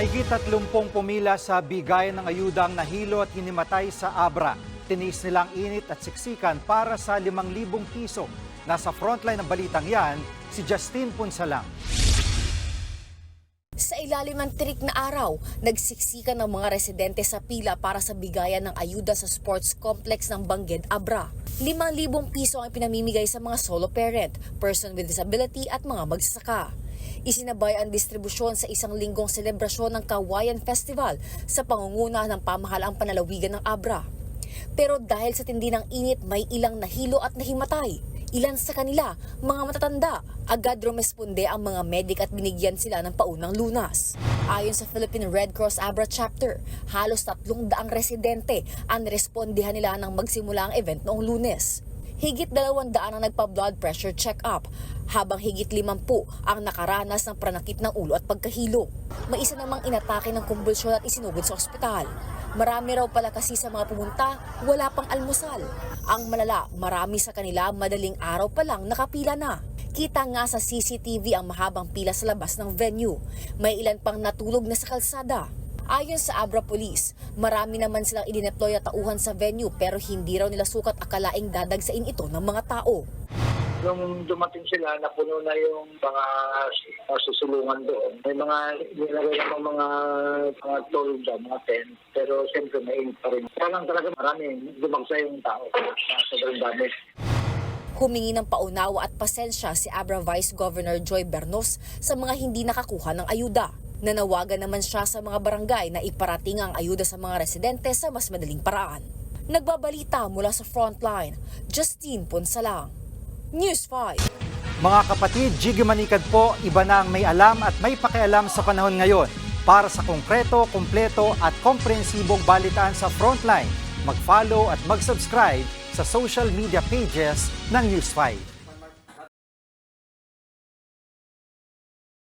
Mahigit 30 pumila sa bigayan ng ayudang nahilo at hinimatay sa Abra. Tiniis nilang init at siksikan para sa 5,000 piso. Nasa frontline ng balitang yan, si Justin Punsalang. Sa ilalim ng tirik na araw, nagsiksikan ng mga residente sa pila para sa bigayan ng ayuda sa sports complex ng Bangged, Abra. 5,000 piso ang pinamimigay sa mga solo parent, person with disability at mga magsasaka. Isinabay ang distribusyon sa isang linggong selebrasyon ng Kawayan Festival sa pangunguna ng pamahalaang panalawigan ng Abra. Pero dahil sa tindi ng init, may ilang nahilo at nahimatay. Ilan sa kanila, mga matatanda, agad rumesponde ang mga medik at binigyan sila ng paunang lunas. Ayon sa Philippine Red Cross Abra Chapter, halos tatlong daang residente ang respondihan nila nang magsimula ang event noong lunes. Higit dalawang daan ang nagpa-blood pressure check-up, habang higit limampu ang nakaranas ng pranakit ng ulo at pagkahilo. May isa namang inatake ng kumbulsyon at isinugod sa ospital. Marami raw pala kasi sa mga pumunta, wala pang almusal. Ang malala, marami sa kanila madaling araw pa lang nakapila na. Kita nga sa CCTV ang mahabang pila sa labas ng venue. May ilan pang natulog na sa kalsada. Ayon sa Abra Police, marami naman silang idineploy at tauhan sa venue pero hindi raw nila sukat akalaing dadagsain ito ng mga tao. Nung dumating sila, napuno na yung mga, susulungan doon. May mga nilagay ng mga mga toll dyan, mga tent. Pero siyempre may pa rin. Kaya lang talaga marami, dumagsa yung tao. Sa sobrang dami. Humingi ng paunawa at pasensya si Abra Vice Governor Joy Bernos sa mga hindi nakakuha ng ayuda. Nanawagan naman siya sa mga barangay na iparating ang ayuda sa mga residente sa mas madaling paraan. Nagbabalita mula sa frontline, Justine Ponsalang. News 5. Mga kapatid, Jiggy Manikad po, iba na ang may alam at may pakialam sa panahon ngayon. Para sa konkreto, kumpleto at komprehensibong balitaan sa Frontline, mag-follow at mag-subscribe sa social media pages ng News 5.